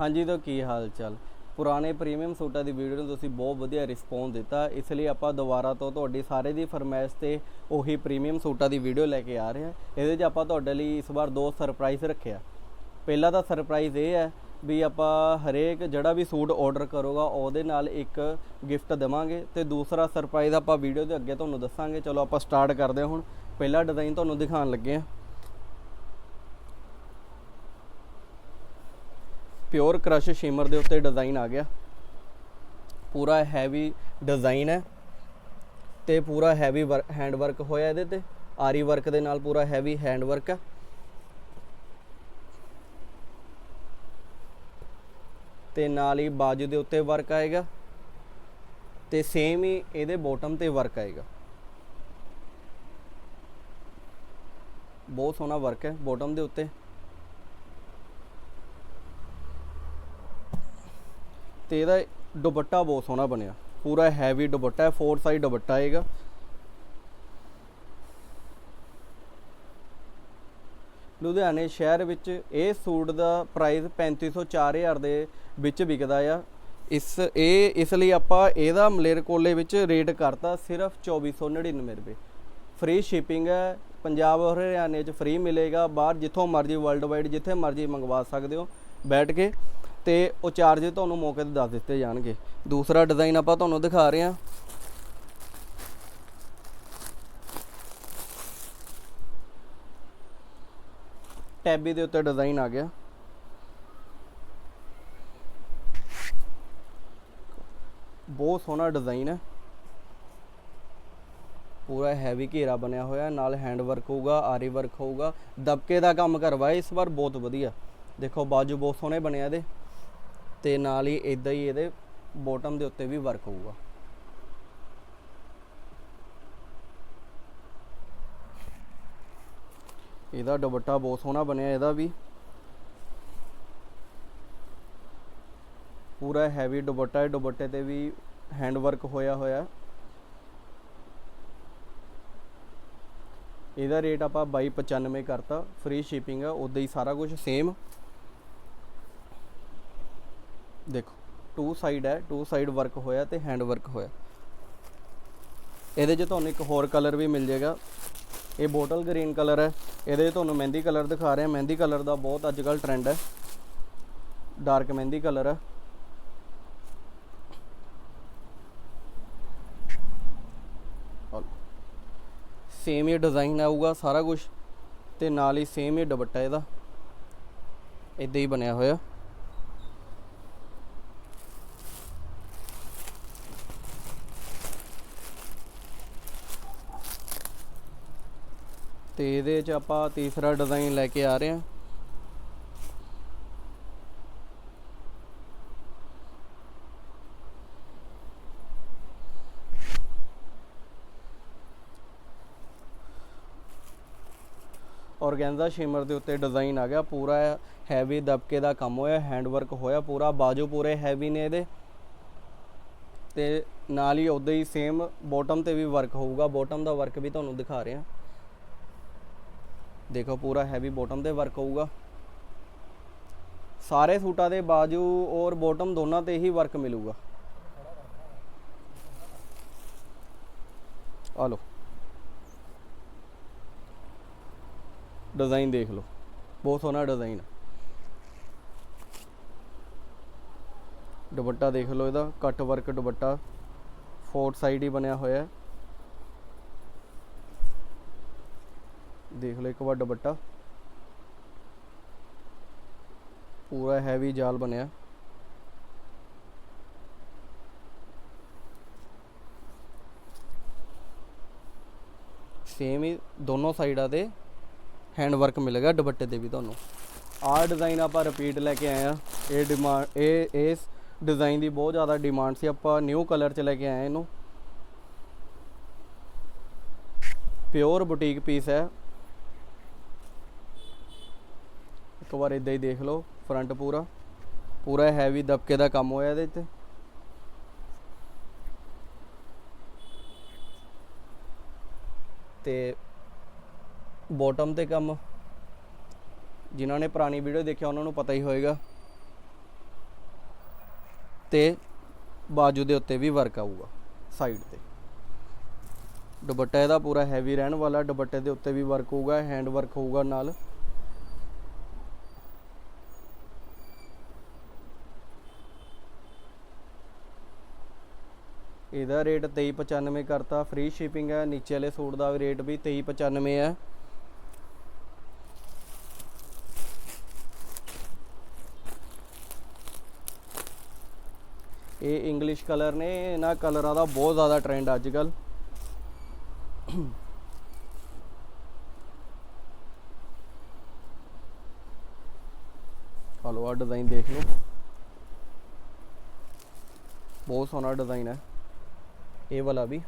ਹਾਂਜੀ ਤਾਂ ਕੀ ਹਾਲ ਚਾਲ? ਪੁਰਾਣੇ ਪ੍ਰੀਮੀਅਮ ਸੂਟਾਂ ਦੀ ਵੀਡੀਓ ਨੂੰ ਤੁਸੀਂ ਬਹੁਤ ਵਧੀਆ ਰਿਸਪੌਂਸ ਦਿੱਤਾ। ਇਸ ਲਈ ਆਪਾਂ ਦੁਬਾਰਾ ਤੋਂ ਤੁਹਾਡੀ ਸਾਰੇ ਦੀ ਫਰਮਾਇਸ਼ ਤੇ ਉਹੀ ਪ੍ਰੀਮੀਅਮ ਸੂਟਾਂ ਦੀ ਵੀਡੀਓ ਲੈ ਕੇ ਆ ਰਹੇ ਹਾਂ। ਇਹਦੇ 'ਚ ਆਪਾਂ ਤੁਹਾਡੇ ਲਈ ਇਸ ਵਾਰ ਦੋ ਸਰਪ੍ਰਾਈਜ਼ ਰੱਖਿਆ। ਪਹਿਲਾ ਤਾਂ ਸਰਪ੍ਰਾਈਜ਼ ਇਹ ਹੈ ਵੀ ਆਪਾਂ ਹਰੇਕ ਜਿਹੜਾ ਵੀ ਸੂਟ ਆਰਡਰ ਕਰੂਗਾ, ਉਹਦੇ ਨਾਲ ਇੱਕ ਗਿਫਟ ਦੇਵਾਂਗੇ ਤੇ ਦੂਸਰਾ ਸਰਪ੍ਰਾਈਜ਼ ਆਪਾਂ ਵੀਡੀਓ ਦੇ ਅੱਗੇ ਤੁਹਾਨੂੰ ਦੱਸਾਂਗੇ। ਚਲੋ ਆਪਾਂ ਸਟਾਰਟ ਕਰਦੇ ਹਾਂ ਹੁਣ। ਪਹਿਲਾ ਡਿਜ਼ਾਈਨ ਤੁਹਾਨੂੰ ਦਿਖਾਉਣ ਲੱਗੇ ਹਾਂ। ਪਿਓਰ ਕ੍ਰਸ਼ ਸ਼ਿਮਰ ਦੇ ਉੱਤੇ ਡਿਜ਼ਾਈਨ ਆ ਗਿਆ। ਪੂਰਾ ਹੈਵੀ ਡਿਜ਼ਾਈਨ ਹੈ ਤੇ ਪੂਰਾ ਹੈਵੀ ਹੈਂਡ ਵਰਕ ਹੋਇਆ ਇਹਦੇ ਤੇ। ਆਰੀ ਵਰਕ ਦੇ ਨਾਲ ਪੂਰਾ ਹੈਵੀ ਹੈਂਡ ਵਰਕ ਹੈ। ਤੇ ਨਾਲ ਹੀ ਬਾਜੂ ਦੇ ਉੱਤੇ ਵਰਕ ਆਏਗਾ। ਤੇ ਸੇਮ ਹੀ ਇਹਦੇ ਬੋਟਮ ਤੇ ਵਰਕ ਆਏਗਾ। ਬਹੁਤ ਸੋਹਣਾ ਵਰਕ ਹੈ ਬੋਟਮ ਦੇ ਉੱਤੇ। ਤੇ ਇਹਦਾ ਦੁਪੱਟਾ ਬਹੁਤ ਸੋਹਣਾ ਬਣਿਆ। ਪੂਰਾ ਹੈਵੀ ਦੁਪੱਟਾ ਹੈ ਫੋਰ ਸਾਈਡ ਦੁਪੱਟਾ ਆਏਗਾ ਲੁਧਿਆਣੇ ਸ਼ਹਿਰ ਵਿੱਚ ਇਹ ਸੂਟ ਦਾ ਪ੍ਰਾਈਸ 3500 4000 ਦੇ ਵਿੱਚ ਵਿਕਦਾ ਆ। ਇਸ, ਇਹ, ਇਸ ਲਈ ਆਪਾਂ ਇਹਦਾ ਮਲੇਰਕੋਲੇ ਵਿੱਚ ਰੇਟ ਕਰਤਾ ਸਿਰਫ 2499 ਰੁਪਏ। ਫ੍ਰੀ ਸ਼ਿਪਿੰਗ ਹੈ, ਪੰਜਾਬ ਔਰ ਹਰਿਆਣੇ 'ਚ ਫ੍ਰੀ ਮਿਲੇਗਾ, ਬਾਹਰ ਜਿੱਥੋਂ ਮਰਜ਼ੀ ਵਰਲਡ ਵਾਈਡ ਜਿੱਥੇ ਮਰਜ਼ੀ ਮੰਗਵਾ ਸਕਦੇ ਹੋ, ਬੈਠ ਕੇ। ਤੇ ਉਹ ਚਾਰਜ ਤੁਹਾਨੂੰ ਮੌਕੇ ਤੇ ਦੱਸ ਦਿੱਤੇ ਜਾਣਗੇ। ਦੂਸਰਾ ਡਿਜ਼ਾਈਨ ਆਪਾਂ ਤੁਹਾਨੂੰ ਦਿਖਾ ਰਹੇ ਹਾਂ। ਟੈਬੀ ਦੇ ਉੱਤੇ ਡਿਜ਼ਾਈਨ ਆ ਗਿਆ। ਬਹੁਤ ਸੋਹਣਾ ਡਿਜ਼ਾਈਨ ਹੈ। ਪੂਰਾ ਹੈਵੀ ਘੇਰਾ ਬਣਿਆ ਹੋਇਆ, ਨਾਲ ਹੈਂਡ ਵਰਕ ਹੋਊਗਾ, ਆਰੀ ਵਰਕ ਹੋਊਗਾ। ਦਬਕੇ ਦਾ ਕੰਮ ਕਰਵਾਇਆ, ਇਸ ਵਾਰ ਬਹੁਤ ਵਧੀਆ। ਦੇਖੋ, ਬਾਜੂ ਬਹੁਤ ਸੋਹਣੇ ਬਣਿਆ ਇਹਦੇ। ਤੇ ਨਾਲ ਹੀ ਇਦਾਂ ਹੀ ਇਹਦੇ ਬੋਟਮ ਦੇ ਉੱਤੇ ਵੀ ਵਰਕ ਹੋਊਗਾ। ਇਹਦਾ ਦੁਪੱਟਾ ਬਹੁਤ ਸੋਹਣਾ ਬਣਿਆ ਇਹਦਾ ਵੀ। ਪੂਰਾ ਹੈਵੀ ਦੁਪੱਟਾ ਹੈ, ਦੁਪੱਟੇ ਤੇ ਵੀ ਹੈਂਡ ਵਰਕ ਹੋਇਆ ਹੋਇਆ। ਇਹਦਾ ਰੇਟ ਆਪਾਂ 2295 ਕਰਤਾ ਫ੍ਰੀ ਸ਼ਿਪਿੰਗ ਆ ਉਦਾਂ ਹੀ ਸਾਰਾ ਕੁਝ ਸੇਮ ਦੇਖੋ ਟੂ ਸਾਈਡ ਹੈ ਟੂ ਸਾਈਡ ਵਰਕ ਹੋਇਆ ਤੇ ਹੈਂਡ ਵਰਕ ਹੋਇਆ। ਇਹਦੇ 'ਚ ਤੁਹਾਨੂੰ ਇੱਕ ਹੋਰ ਕਲਰ ਵੀ ਮਿਲ ਜਾਏਗਾ। ਇਹ ਬੋਟਲ ਗ੍ਰੀਨ ਕਲਰ ਹੈ। ਇਹਦੇ 'ਚ ਤੁਹਾਨੂੰ ਮਹਿੰਦੀ ਕਲਰ ਦਿਖਾ ਰਿਹਾ। ਮਹਿੰਦੀ ਕਲਰ ਦਾ ਬਹੁਤ ਅੱਜ ਕੱਲ ਟ੍ਰੈਂਡ ਹੈ। ਡਾਰਕ ਮਹਿੰਦੀ ਕਲਰ ਹੈ। ਸੇਮ ਹੀ ਡਿਜ਼ਾਈਨ ਆਊਗਾ ਸਾਰਾ ਕੁਝ ਤੇ ਨਾਲ ਹੀ ਸੇਮ ਹੀ ਦੁਪੱਟਾ ਇਹਦਾ। ਇਦਾਂ ਹੀ ਬਣਿਆ ਹੋਇਆ। ਤੇ ਇਹਦੇ 'ਚ ਆਪਾਂ ਤੀਸਰਾ ਡਿਜ਼ਾਈਨ ਲੈ ਕੇ ਆ ਰਹੇ ਹਾਂ। ਔਰਗੈਂਜ਼ਾ ਸ਼ਿਮਰ ਦੇ ਉੱਤੇ ਡਿਜ਼ਾਈਨ ਆ ਗਿਆ। ਪੂਰਾ ਹੈਵੀ ਦਬਕੇ ਦਾ ਕੰਮ ਹੋਇਆ ਹੈਂਡ ਵਰਕ ਹੋਇਆ ਪੂਰਾ, ਬਾਜੂ ਪੂਰੇ ਹੈਵੀ ਨੇ ਇਹਦੇ। ਤੇ ਨਾਲ ਹੀ ਉਦਾਂ ਹੀ ਸੇਮ ਬੋਟਮ ਤੇ ਵੀ ਵਰਕ ਹੋਊਗਾ। ਬੋਟਮ ਦਾ ਵਰਕ ਵੀ ਤੁਹਾਨੂੰ ਦਿਖਾ ਰਹੇ। ਹਾਂ ਦੇਖੋ ਪੂਰਾ ਹੈਵੀ ਬੋਟਮ ਤੇ ਵਰਕ ਹੋਊਗਾ। ਸਾਰੇ ਸੂਟਾਂ ਦੇ ਬਾਜੂ ਔਰ ਬੋਟਮ ਦੋਨਾਂ ਤੇ ਹੀ ਵਰਕ ਮਿਲੂਗਾ। ਆ ਲਓ। ਡਿਜ਼ਾਈਨ ਦੇਖ ਲਓ। ਬਹੁਤ ਸੋਹਣਾ ਡਿਜ਼ਾਈਨ ਦੁਪੱਟਾ ਦੇਖ ਲਓ ਇਹਦਾ। ਕੱਟ ਵਰਕ ਦੁਪੱਟਾ। ਫੋਰਥ ਸਾਈਡ ਹੀ ਬਣਿਆ ਹੋਇਆ। ਹੈ ਦੇਖ ਲਓ ਇੱਕ ਵਾਰ ਦੁਪੱਟਾ। ਪੂਰਾ ਹੈਵੀ ਜਾਲ ਬਣਿਆ। ਸੇਮ ਹੀ ਦੋਨੋਂ ਸਾਈਡਾਂ ਤੇ ਹੈਂਡ ਵਰਕ ਮਿਲੇਗਾ ਦੁਪੱਟੇ ਤੇ ਵੀ ਤੁਹਾਨੂੰ। ਆਹ ਡਿਜ਼ਾਈਨ ਆਪਾਂ ਰਿਪੀਟ ਲੈ ਕੇ ਆਏ ਆ ਇਹ ਡਿਮਾਂਡ ਇਹ, ਇਸ ਡਿਜ਼ਾਈਨ ਦੀ ਬਹੁਤ ਜ਼ਿਆਦਾ ਡਿਮਾਂਡ ਸੀ। ਆਪਾਂ ਨਿਊ ਕਲਰ ਚ ਲੈ ਕੇ ਆਏ ਇਹਨੂੰ। ਪਿਓਰ ਬੁਟੀਕ ਪੀਸ ਹੈ। ਇੱਕ ਵਾਰ ਇਦਾਂ ਹੀ ਦੇਖ ਲਓ ਫਰੰਟ ਪੂਰਾ। ਪੂਰਾ ਹੈਵੀ ਦਬਕੇ ਦਾ ਕੰਮ ਹੋਇਆ ਇਹਦੇ ਤੇ ਤੇ ਬਾਟਮ ਤੇ ਕੰਮ। ਜਿਨ੍ਹਾਂ ਨੇ ਪੁਰਾਣੀ ਵੀਡੀਓ ਦੇਖਿਆ ਉਹਨਾਂ ਨੂੰ ਪਤਾ ਹੀ ਹੋਏਗਾ। ਤੇ ਬਾਜੂ ਦੇ ਉੱਤੇ ਵੀ ਵਰਕ ਆਊਗਾ ਸਾਈਡ ਤੇ। ਦੁਪੱਟਾ ਇਹਦਾ ਪੂਰਾ ਹੈਵੀ ਰਹਿਣ ਵਾਲਾ, ਦੁਪੱਟੇ ਦੇ ਉੱਤੇ ਵੀ ਵਰਕ ਹੋਊਗਾ ਹੈਂਡ ਵਰਕ ਹੋਊਗਾ ਨਾਲ। ਇਹਦਾ ਰੇਟ 2395 ਕਰਤਾ ਫ੍ਰੀ ਸ਼ਿਪਿੰਗ ਹੈ, ਨੀਚੇ ਵਾਲੇ ਸੂਟ ਦਾ ਰੇਟ ਵੀ 2395 ਹੈ। ਇਹ ਇੰਗਲਿਸ਼ ਕਲਰ ਨੇ, ਇਹਨਾਂ ਕਲਰਾਂ ਦਾ ਬਹੁਤ ਜ਼ਿਆਦਾ ਟ੍ਰੈਂਡ ਅੱਜ ਕੱਲ ਹਲੋ ਆ ਡਿਜ਼ਾਈਨ ਦੇਖ ਲਓ। ਬਹੁਤ ਸੋਹਣਾ ਡਿਜ਼ਾਈਨ ਹੈ। ਇਹ ਵਾਲਾ ਵੀ।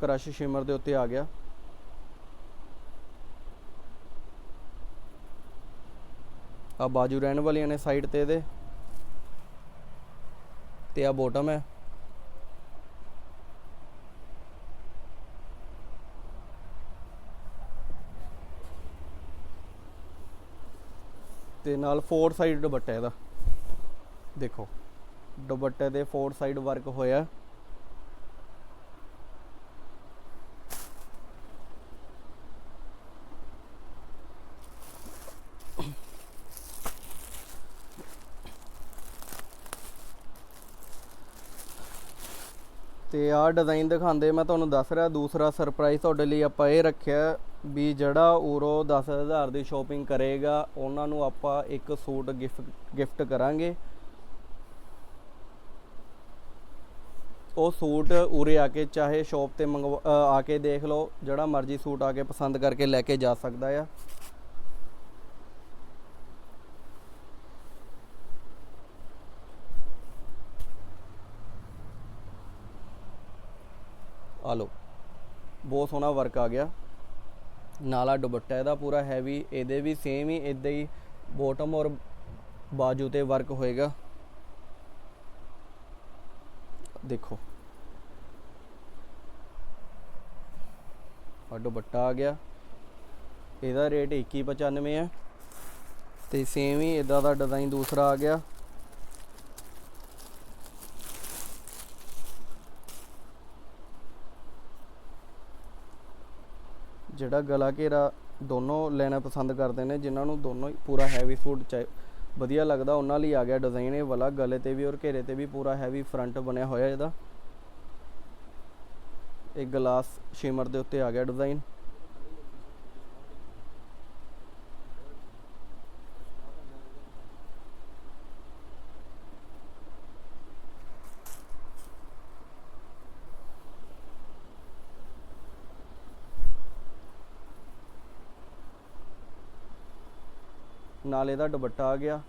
ਕ੍ਰਸ਼ ਸ਼ਿਮਰ ਦੇ ਉੱਤੇ ਆ ਗਿਆ। ਆ ਬਾਜੂ ਰਹਿਣ ਵਾਲੀਆਂ ਨੇ ਸਾਈਡ ਤੇ ਇਹਦੇ। ਤੇ ਆ ਬੋਟਮ ਹੈ ਤੇ ਨਾਲ ਫੋਰ ਸਾਈਡ ਦੁਪੱਟਾ ਇਹਦਾ। ਦੇਖੋ, ਦੁਪੱਟੇ ਦੇ ਫੋਰ ਸਾਈਡ ਵਰਕ ਹੋਇਆ। ਤੇ ਆਹ ਡਿਜ਼ਾਈਨ ਦਿਖਾਉਂਦੇ, ਮੈਂ ਤੁਹਾਨੂੰ ਦੱਸ ਰਿਹਾ, ਦੂਸਰਾ ਸਰਪ੍ਰਾਈਜ਼ ਤੁਹਾਡੇ ਲਈ ਆਪਾਂ ਇਹ ਰੱਖਿਆ। ਵੀ ਜਿਹੜਾ ਉਰੋ 10000 ਦੀ ਸ਼ਾਪਿੰਗ ਕਰੇਗਾ, ਉਹਨਾਂ ਨੂੰ ਆਪਾਂ ਇੱਕ ਸੂਟ ਗਿਫਟ ਗਿਫਟ ਕਰਾਂਗੇ। ਉਹ ਸੂਟ ਉਰੇ ਆ ਕੇ ਚਾਹੇ ਸ਼ਾਪ ਤੇ ਮੰਗਵਾ ਆ ਕੇ ਦੇਖ ਲਓ, ਜਿਹੜਾ ਮਰਜ਼ੀ ਸੂਟ ਆ ਕੇ ਪਸੰਦ ਕਰਕੇ ਲੈ ਕੇ ਜਾ ਸਕਦਾ ਆ। ਆ ਲਓ, ਬਹੁਤ ਸੋਹਣਾ ਵਰਕ ਆ ਗਿਆ। ਨਾਲਾ ਦੁਪੱਟਾ ਇਹਦਾ ਪੂਰਾ ਹੈਵੀ ਇਹਦੇ ਵੀ ਸੇਮ ਹੀ ਇਦਾਂ ਹੀ ਬੋਟਮ ਔਰ ਬਾਜੂ ਤੇ ਵਰਕ ਹੋਏਗਾ। ਦੇਖੋ। ਆ ਦੁਪੱਟਾ ਆ ਗਿਆ। ਇਹਦਾ ਰੇਟ 2195 ਹੈ। ਤੇ ਸੇਮ ਹੀ ਇਦਾਂ ਦਾ ਡਿਜ਼ਾਈਨ ਦੂਸਰਾ ਆ ਗਿਆ। ਜਿਹੜਾ ਗਲਾ ਘੇਰਾ ਦੋਨੋਂ ਲੈਣਾ ਪਸੰਦ ਕਰਦੇ ਨੇ, ਜਿਨ੍ਹਾਂ ਨੂੰ ਦੋਨੋਂ ਹੀ ਪੂਰਾ ਹੈਵੀ ਸੂਟ ਚਾਹੀ ਵਧੀਆ ਲੱਗਦਾ, ਉਹਨਾਂ ਲਈ ਆ ਗਿਆ ਡਿਜ਼ਾਈਨ ਇਹ ਵਾਲਾ। ਗਲੇ ਤੇ ਵੀ ਔਰ ਘੇਰੇ ਤੇ ਵੀ ਪੂਰਾ ਹੈਵੀ ਫਰੰਟ ਬਣਿਆ ਹੋਇਆ ਇਹਦਾ। ਇਹ ਗਲਾਸ ਸ਼ਿਮਰ ਦੇ ਉੱਤੇ ਆ ਗਿਆ ਡਿਜ਼ਾਈਨ ਨਾਲ ਇਹਦਾ ਦੁਪੱਟਾ ਆ ਗਿਆ।